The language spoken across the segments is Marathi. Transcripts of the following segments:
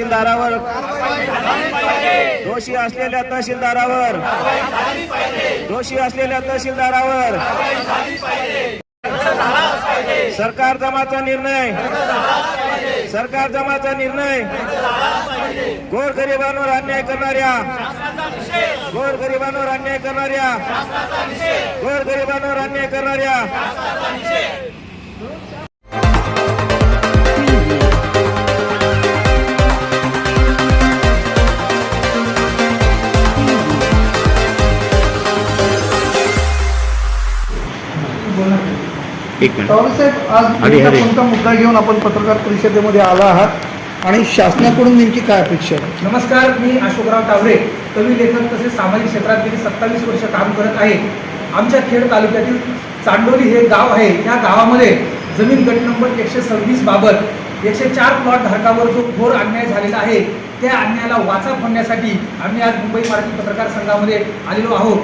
तहसीलदारावर. दोषी असलेल्या तहसीलदारावर. दोषी असलेल्या तहसीलदारावर. सरकार जमाचा निर्णय. सरकार जमाचा निर्णय. गोरगरिबांवर अन्याय करणाऱ्या. गोरगरिबांवर अन्याय करणाऱ्या. गोरगरिबांवर अन्याय करणाऱ्या. एक मिनिट. साहेब आज. कोणता मुद्दा घेऊन आपण पत्रकार परिषदेमध्ये आला आहात आणि शासनाकडून नेमकी काय अपेक्षा आहे? नमस्कार मी अशोकराव तावरे कवी लेखक तसेच सामाजिक क्षेत्रात गेली सत्तावीस वर्ष काम करत आहे. आमच्या खेड तालुक्यातील चांडोली हे गाव आहे. या गावामध्ये जमीन गट नंबर एकशे सव्वीस बाबत एकशे चार प्लॉट धारकावर जो घोर अन्याय झालेला आहे त्या अन्यायाला वाचा फोडण्यासाठी आम्ही आज मुंबई मराठी पत्रकार संघामध्ये आलेलो आहोत.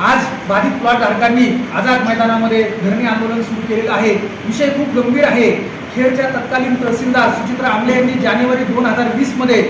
आज बाधित प्लॉट धारकांनी आझाद मैदानामध्ये धरणे आंदोलन सुरू केलेलं आहे. विषय खूप गंभीर आहे. खेडच्या तत्कालीन तहसीलदार सुचित्रा आमले यांनी जानेवारी दोन हजार वीसमध्ये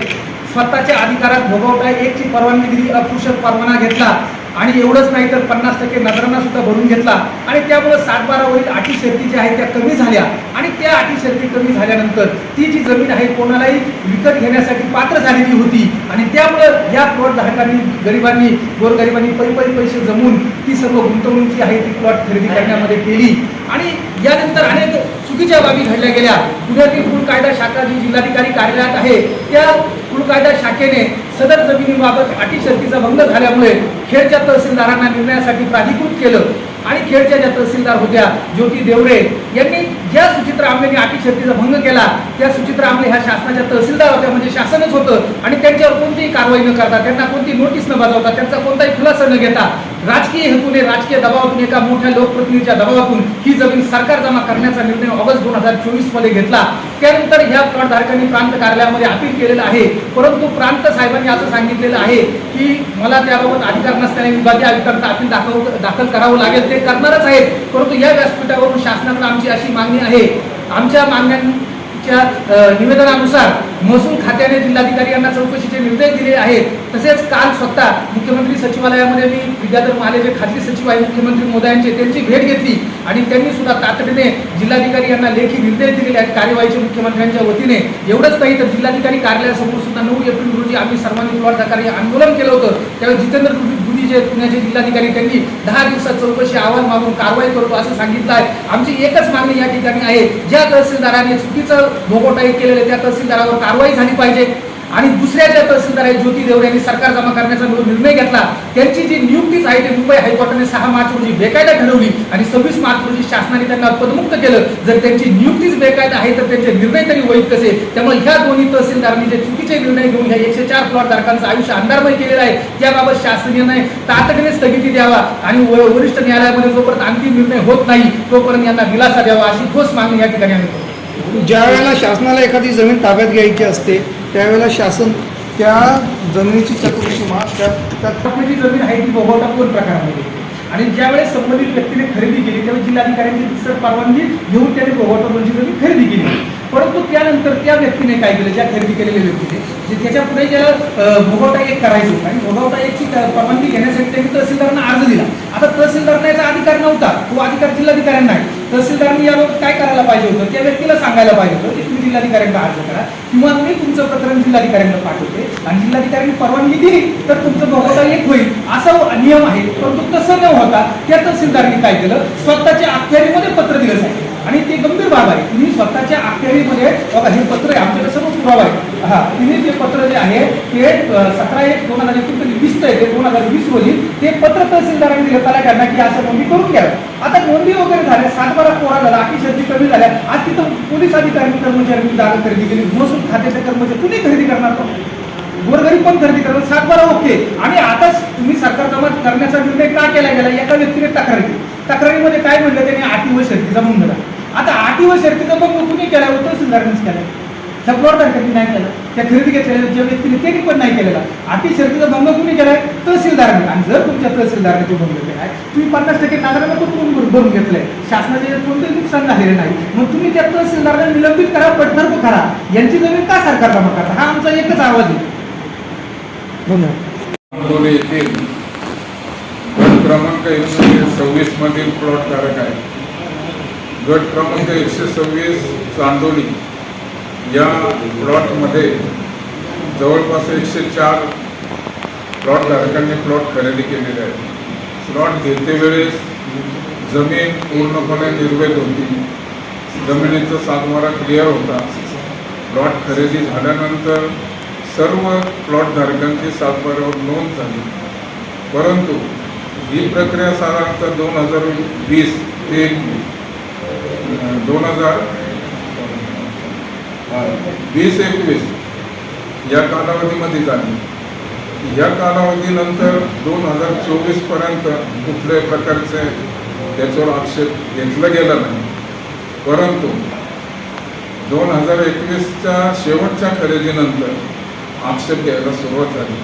स्वतःच्या अधिकारात भोगवटा एकची परवानगी दिली. अपुरुषक परवाना घेतला. आणि एवढंच नाही तर पन्नास टक्के नजरांना सुद्धा भरून घेतला. आणि त्यामुळे सातबारावरील अटी शर्ती ज्या आहेत त्या कमी झाल्या. आणि त्या अटी शर्ती कमी झाल्यानंतर ती जी जमीन आहे कोणालाही विकत घेण्यासाठी पात्र झालेली होती. आणि त्यामुळं या प्लॉट धारकांनी गरिबांनी गोरगरिबांनी पै पै पैसे जमून ती सर्व गुंतवणूक जी आहे ती प्लॉट खरेदी करण्यामध्ये केली. आणि यानंतर अनेक चुकीच्या बाबी घडल्या गेल्या. पुण्यातील कुल कायदा शाखा जी जिल्हाधिकारी कार्यालयात आहे त्या कुलकायदा शाखेने सदर जमिनीबाबत अटी शर्तीचा भंग झाल्यामुळे खेडच्या तहसीलदारांना निर्णयासाठी प्राधिकृत केलं. आणि खेडच्या ज्या तहसीलदार होत्या ज्योती देवरे यांनी ज्या सुचित्रा आंबेने अटी शर्तीचा भंग केला त्या सुचित्रा आंबे ह्या शासनाच्या तहसीलदार होत्या म्हणजे शासनच होतं. आणि त्यांच्यावर कोणतीही कारवाई न करता त्यांना कोणती नोटीस न बजावता त्यांचा कोणताही खुलासा न घेता राजकीय हेतूने राजकीय दबावातून एका मोठ्या लोकप्रतिनिधीच्या दबावातून ही जमीन सरकार जमा करण्याचा निर्णय ऑगस्ट दोन हजार चोवीसमध्ये घेतला. त्यानंतर ह्या प्लॉटधारकांनी प्रांत कार्यालयामध्ये अपील केलेलं आहे. परंतु प्रांत साहेबांनी असं सांगितलेलं आहे की मला त्याबाबत अधिकार नसल्याने विभागीय आयुक्तांना अपील दाखव दाखल करावं लागेल. ते करणारच आहेत. परंतु या व्यासपीठावरून शासनाकडे आमची अशी मागणी आहे. आमच्या मागण्यांच्या निवेदनानुसार महसूल खात्याने जिल्हाधिकारी यांना चौकशीचे निर्देश दिले आहेत. तसेच काल स्वतः मुख्यमंत्री सचिवालयामध्ये मी विद्याधर महाले जे खाजगी सचिव आहे मुख्यमंत्री मोदयांचे त्यांची भेट घेतली आणि त्यांनी सुद्धा तातडीने जिल्हाधिकारी यांना लेखी निर्देश दिलेले आहेत. कार्यवाहीचे मुख्यमंत्र्यांच्या वतीने एवढंच नाही तर जिल्हाधिकारी कार्यालयासमोर सुद्धा नऊ एप्रिल रोजी आम्ही सर्वांनी प्लॉट सरकारी आंदोलन केलं होतं. त्यावेळी जितेंद्र दुबे जे पुण्याचे जिल्हाधिकारी त्यांनी दहा दिवसात चौकशी अहवाल मागून कारवाई करतो असं सांगितलं आहे. आमची एकच मागणी या ठिकाणी आहे. ज्या तहसीलदाराने चुकीचं भोगोटाई केलेलं त्या तहसीलदारावर कारवाई झाली पाहिजे. आणि दुसऱ्या ज्या तहसीलदार आहेत ज्योती देवरे यांनी सरकार जमा करण्याचा निर्णय घेतला. त्यांची जी नियुक्तीच आहे ती मुंबई हायकोर्टाने सहा मार्च रोजी बेकायदा ठरवली आणि सव्वीस मार्च रोजी शासनाने त्यांना पदमुक्त केलं. जर त्यांची नियुक्तीच बेकायदा आहे तर त्यांचे निर्णय तरी वैध कसे त्यामुळे ह्या दोन्ही तहसीलदारांनी जे चुकीचे निर्णय घेऊन ह्या एकशे चार प्लॉट धारकांचं आयुष्य अंधारमय केलेलं आहे त्याबाबत शासनीय तातडीने स्थगिती द्यावा आणि वरिष्ठ न्यायालयामध्ये जोपर्यंत अंतिम निर्णय होत नाही तोपर्यंत यांना दिलासा द्यावा अशी ठोस मागणी या ठिकाणी आम्ही ज्या वेळेला शासनाला एखादी जमीन ताब्यात घ्यायची असते त्यावेळेला शासन त्या जमिनीची चौकशी मा त्या त्या- जी जमीन आहे ती भोगवटा कोण प्रकारामध्ये आणि ज्यावेळेस संबंधित व्यक्तीने खरेदी केली त्यावेळी जिल्हाधिकाऱ्यांची सर परवानगी घेऊन त्याने भोगवटा दोनची जमीन खरेदी केली. परंतु त्यानंतर त्या व्यक्तीने काय केलं? ज्या खरेदी केलेल्या व्यक्तीने जे त्याच्या पुढे ज्याला अं, भोगवटा एक करायचं होतं. आणि भोगवटा एकची परवानगी घेण्यासाठी त्यांनी तहसीलदारांना अर्ज दिला. आता तहसीलदारांना याचा अधिकार नव्हता. तो अधिकार जिल्हाधिकाऱ्यांना आहे. तहसीलदारांनी याबाबत काय करायला पाहिजे होतं? त्या व्यक्तीला सांगायला पाहिजे होतं की तुम्ही जिल्हाधिकाऱ्यांना अर्ज करा किंवा मी तुमचं प्रकरण जिल्हाधिकाऱ्यांना पाठवते आणि जिल्हाधिकाऱ्यांनी परवानगी दिली तर तुमचं भोगवटा एक होईल. असा नियम आहे. परंतु तसं न होता त्या तहसीलदारांनी काय केलं? स्वतःच्या अखत्यारीमध्ये पत्र दिलं जाईल आणि ते गंभीर बाब आहे. तुम्ही स्वतःच्या अखत्यारीमध्ये बघा हे पत्र आहे आमच्याकडे सर्व पुरावा आहे. हा तिने जे पत्र जे आहे ते सतरा एक दोन हजार एकोणीस वीसचं आहे ते दोन हजार वीस रोजी ते पत्र तहसीलदारांनी दिलं तलाट्यांना की असं नोंदी करून घ्यावं आता नोंदी वगैरे झाल्या सातबारा कोरा झाला आखी शर्ती कमी झाल्या. आज तिथं पोलीस अधिकारी कर्मचाऱ्यांनी जागा खरेदी केली. महसूल खात्याचे कर्मचारी कुणी खरेदी करणार तो? गोरगरीब पण खरेदी करणार. सातबारा ओके. आणि आता तुम्ही सरकार जमा करण्याचा निर्णय का केला गेला? एका व्यक्तीने तक्रार केली. तक्रारीमध्ये काय म्हणलं? त्याने आठी व शर्तीचा भंग झाला. आता आठी व शर्तीचा भंग कुणी केला होतं सुंदरांनीच केला त्या प्लॉट नाही केला. त्या खरेदी घेतलेल्या ज्या व्यक्तीने त्यांनी पण नाही केलेला. अटी शर्तीचा भंग कुणी केलाय? तहसीलदारांनी. आणि जर तुमच्या तहसीलदाराने तो भंग केलाय तुम्ही पन्नास टक्के नागरिकांना तो कोण भरून घेतलंय. शासनाचे कोणतंही नुकसान झालेलं नाही. मग तुम्ही त्या तहसीलदारांना निलंबित करा पडतर्फ करा. यांची जमीन का सरकार जमा करता हा आमचा एकच आवाज आहे. धन्यवाद. क्रमांक एकशे सव्वीस मधील प्लॉट धारक आहे. गट क्रमांक एकशे सव्वीस चांदोली या प्लॉटमध्ये जवळपास एकशे चार प्लॉट धारकांनी प्लॉट खरेदी केलेले आहेत. प्लॉट घेतेवेळेस जमीन पूर्णपणे निर्वेद होती. जमिनीचा सातमारा क्लिअर होता. प्लॉट खरेदी झाल्यानंतर सर्व प्लॉट धारकांची सातबाऱ्यावर नोंद झाली. परंतु ही प्रक्रिया साधारणतः दोन हजार वीस ते दोन हजार वीस एकवीस या कालावधीमध्येच आली. या कालावधीनंतर दोन हजार चोवीसपर्यंत कुठल्याही प्रकारचे त्याच्यावर आक्षेप घेतला गेला नाही. परंतु दोन हजार एकवीसच्या शेवटच्या खरेदीनंतर आक्षेप घ्यायला सुरुवात झाली.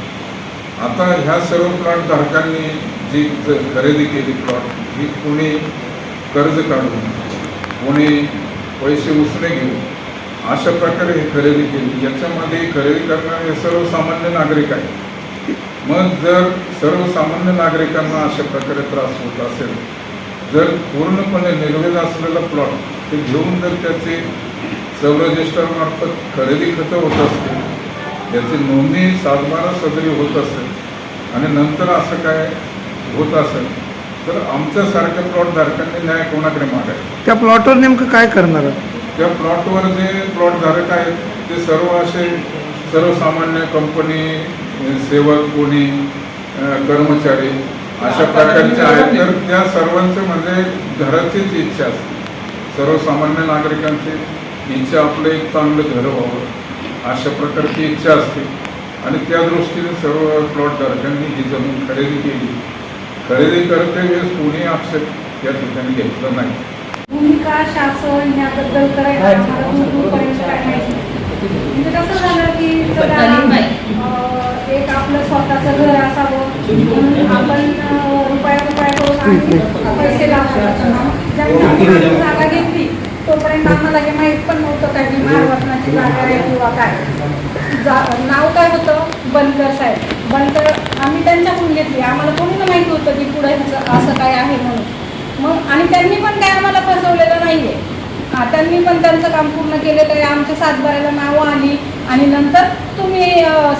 आता ह्या सर्व प्लॉट धारकांनी जी खरेदी केली प्लॉट ही कोणी कर्ज काढून कोणी पैसे उसने घेऊन अशा प्रकारे ही खरेदी केली. याच्यामध्ये खरेदी करणारे सर्वसामान्य नागरिक आहेत. मग जर सर्वसामान्य नागरिकांना अशा प्रकारे त्रास होत असेल जर पूर्णपणे निर्वेद असलेला प्लॉट ते घेऊन जर त्याचे सब रजिस्टरमार्फत खरेदी खतं होत असतील त्याची नोंदणी सातबारा सदरी होत असेल आणि नंतर असं काय होत असेल तर आमच्यासारख्या प्लॉट धारकांनी न्याय कोणाकडे मागायचा? त्या प्लॉटवर नेमकं काय करणार आहात? त्या प्लॉटवर जे प्लॉट धारक आहेत ते सर्व असे सर्वसामान्य कंपनी सेवक कोणी अ, कर्मचारी अशा प्रकारचे आहेत. तर त्या सर्वांचं म्हणजे घराचीच इच्छा असते. सर्वसामान्य नागरिकांची इच्छा आपलं एक चांगलं घर व्हावं अशा प्रकारची इच्छा असते. आणि त्या दृष्टीने सर्व प्लॉट धारकांनी ही जमीन खरेदी केली. खरेदी करते वेळेस कोणी आक्षेप या ठिकाणी घेतला नाही. भूमिका शासन याबद्दल करायला आम्हाला काय माहिती. म्हणजे कसं झालं की एक आपलं स्वतःचं घर असावं म्हणून आपण रुपया रुपया करून पैसे लावतो जागा घेतली तोपर्यंत आम्हाला हे माहीत पण नव्हतं काय की महाराष्ट्राची जागा आहे किंवा काय. नाव काय होतं? बनकर साहेब. बनकर आम्ही त्यांच्याकडून घेतली. आम्हाला कोणी माहिती होतं की पुढे ह्याचं असं काय आहे म्हणून. मग आणि त्यांनी पण काय आम्हाला फसवलेलं नाहीये. हा त्यांनी पण त्यांचं काम पूर्ण केलं तर आमच्या सातबाऱ्याला नावं आली आणि नंतर तुम्ही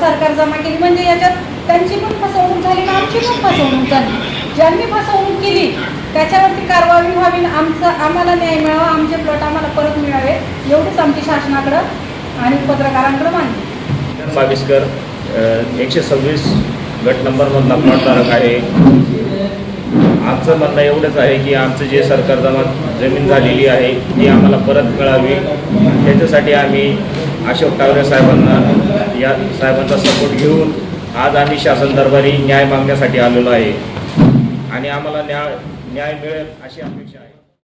सरकार जमा केली. म्हणजे याच्यात त्यांची पण फसवणूक झाली आणि आमची पण फसवणूक झाली. ज्यांनी फसवणूक केली त्याच्यावरती कारवाई व्हावी आमचं आम्हाला न्याय मिळावा आमचे प्लॉट आम्हाला परत मिळावे एवढीच आमची शासनाकडं आणि पत्रकारांकडं मागणी बावीसकर एकशे सव्वीस गट नंबरमधला प्लॉटधारक आहे. आमचं म्हणणं एवढंच आहे की आमचं जे सरकार जमा जमीन झालेली आहे ती आम्हाला परत मिळावी. त्याच्यासाठी आम्ही अशोक टावरे साहेबांना या साहेबांचा सपोर्ट घेऊन आज आम्ही शासन दरबारी न्याय मागण्यासाठी आलेलो आहे. आणि आम्हाला न्याय न्याय मिळेल अशी अपेक्षा आहे.